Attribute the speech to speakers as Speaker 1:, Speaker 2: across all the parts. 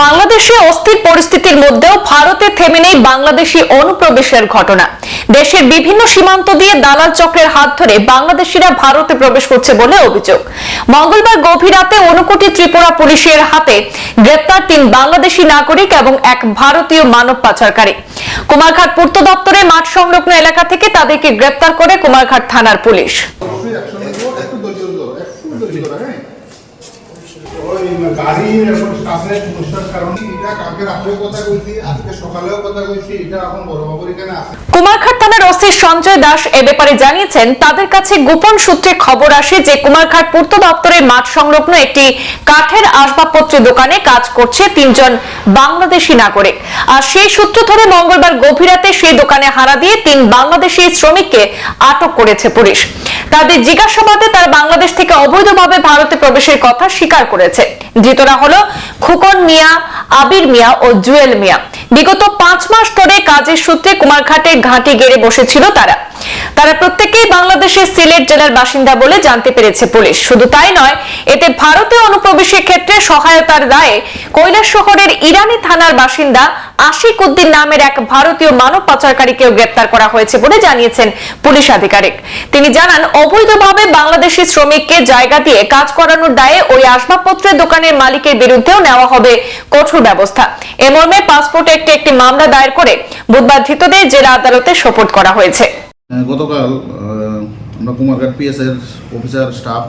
Speaker 1: বাংলাদেশে অস্থির পরিস্থিতির মধ্যেও ভারতে থেমে নেই বাংলাদেশি অনুপ্রবেশের ঘটনা। দেশের বিভিন্ন সীমান্ত দিয়ে দালাল চক্রের হাত ধরে বাংলাদেশিরা ভারতে প্রবেশ করছে বলে অভিযোগ। মঙ্গলবার গভীর রাতে অনুকোটি ত্রিপুরা পুলিশের হাতে গ্রেপ্তার তিন বাংলাদেশি নাগরিক এবং এক ভারতীয় মানব পাচারকারী। কুমারঘাট পূর্ত দপ্তরের মাঠ সংলগ্ন এলাকা থেকে তাদেরকে গ্রেপ্তার করে কুমারঘাট থানার পুলিশ
Speaker 2: অবশ্যই অ্যাকশন নেব একটু ধৈর্য ধরো একটু ধৈর্য ধরো হ্যাঁ ওই গাড়ির এখন স্টাফের সমস্যার কারণে এটা কালকে রাত্রেও কথা কইছি, আজকে সকালেও কথা কইছি, এটা এখন বড় বাবুর এখানে আছে।
Speaker 1: কুমারঘাট থানার ওসি সঞ্জয় দাস এ ব্যাপারে জানিয়েছেন, তাদের কাছে গোপন সূত্রে খবর আসে যে কুমারঘাট পূর্ত দপ্তরের মাঠ সংলগ্ন একটি কাঠের দোকানে কাজ করছে তিনজন বাংলাদেশি নাগরিক। আর সেই সূত্র ধরে মঙ্গলবার গভীর রাতে সেই দোকানে হানা দিয়ে তিন বাংলাদেশি শ্রমিককে আটক করেছে পুলিশ। তাদের জিজ্ঞাসাবাদে তারা বাংলাদেশ থেকে অবৈধভাবে ভারতে প্রবেশের কথা স্বীকার করেছে। ধৃতরা হলো খুকন মিয়া, আবির মিয়া ও জুয়েল মিয়া। বিগত পাঁচ মাস ধরে কাজের সূত্রে কুমারঘাটে ঘাঁটি গেড়ে বসেছিল তারা। তারা প্রত্যেকেই বাংলাদেশের সিলেট জেলার বাসিন্দা বলে জানতে পেরেছে পুলিশ। শুধু তাই নয় এতে ভারতে অনুপ্রবেশের ক্ষেত্রে সহায়তার দায়ে কৈলাস শহরের ইরানি থানার বাসিন্দা আশিক উদ্দিন নামের এক ভারতীয় মানব পাচারকারীকেও গ্রেপ্তার করা হয়েছে বলে জানিয়েছেন পুলিশ আধিকারিক। তিনি জানান অবৈধভাবে বাংলাদেশি শ্রমিককে জায়গা দিয়ে কাজ করানোর দায়ে ওই আসবাবপত্রের দোকানের মালিকের বিরুদ্ধেও নেওয়া হবে কঠোর ব্যবস্থা। এ মর্মে পাসপোর্ট একটি একটি মামলা দায়ের করে বুধবার ধৃতদের জেলা আদালতে সোপর্দ করা হয়েছে।
Speaker 3: গতকাল আহ, আমরা কুমারঘাট পিএসের অফিসার স্টাফ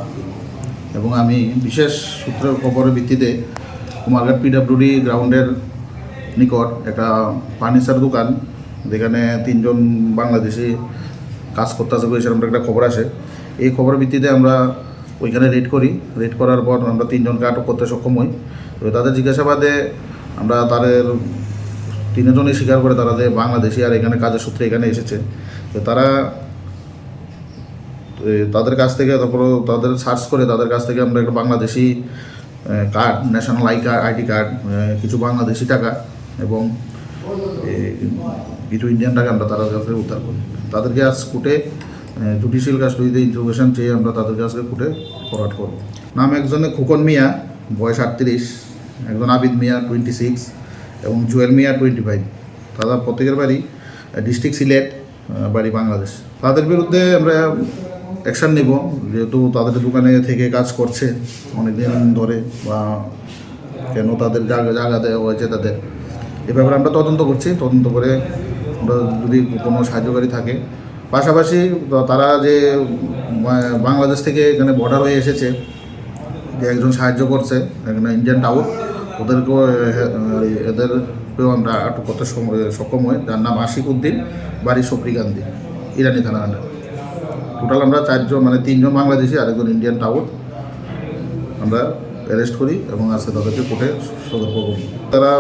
Speaker 3: এবং আমি বিশেষ সূত্রের খবরের ভিত্তিতে কুমারঘাট পিডাব্লিউডি গ্রাউন্ডের নিকট একটা ফার্নিচার দোকান, যেখানে তিনজন বাংলাদেশি কাজ করতে আসে সেরকম একটা খবর আসে এই খবরের ভিত্তিতে আমরা ওইখানে রেড করি। রেড করার পর আমরা তিনজনকে আটক করতে সক্ষম হই। তো তাদের জিজ্ঞাসাবাদে আমরা তাদের তিনজনই স্বীকার করে তারা যে বাংলাদেশি আর এখানে কাজের সূত্রে এখানে এসেছে। তো তারা তাদের কাছ থেকে তারপর তাদের সার্চ করে তাদের কাছ থেকে আমরা একটা Bangladeshi card national I card ID card কিছু বাংলাদেশি টাকা এবং কিছু ইন্ডিয়ান টাকা আমরা তাদের কাছ থেকে উদ্ধার করি। তাদেরকে আজ কোর্টে জুডিশিয়াল কাস্টডিতে ইন্টারোগেশন চেয়ে আমরা তাদের কাছ কোর্টে ফরওয়ার্ড করব। নাম একজনে খুকন মিয়া, বয়স আটত্রিশ, একজন আবিদ মিয়া টোয়েন্টি সিক্স এবং জুয়েল মিয়া টোয়েন্টি ফাইভ তাদের প্রত্যেকের বাড়ি ডিস্ট্রিক্ট সিলেট বাড়ি বাংলাদেশ। তাদের বিরুদ্ধে আমরা অ্যাকশান নেব। যেহেতু তাদের দোকানে থেকে কাজ করছে অনেকদিন ধরে বা কেন তাদের জায়গা জায়গা দেওয়া হয়েছে তাদের। এ ব্যাপারে আমরা তদন্ত করছি, তদন্ত করে আমরা যদি কোনো সাহায্যকারী থাকে। পাশাপাশি তারা যে বাংলাদেশ থেকে এখানে বর্ডার হয়ে এসেছে, যে একজন সাহায্য করছে, এখানে ইন্ডিয়ান টাউন ওদেরকেও এদেরকেও আমরা আটক করতে সক্ষম হই। যার নাম আশিক উদ্দিন, বাড়ি সফরি গান্ধী, ইরানি থানা টোটাল আমরা চারজন মানে তিনজন বাংলাদেশি, আরেকজন ইন্ডিয়ান টাউন আমরা অ্যারেস্ট করি এবং আজকে তাদেরকে কোর্টে সতর্ক করি তারা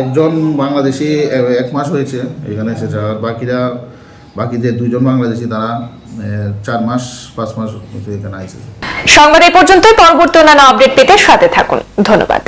Speaker 3: একজন বাংলাদেশি এক মাস হয়েছে, এখানে এসেছে। আর বাকিরা, বাকি যে দুইজন বাংলাদেশি, তারা চার মাস, পাঁচ মাস এখানে এসেছে
Speaker 1: সংবাদ এই পর্যন্তই। পরবর্তী অন্যান্য আপডেট পেতে সাথে থাকুন। ধন্যবাদ।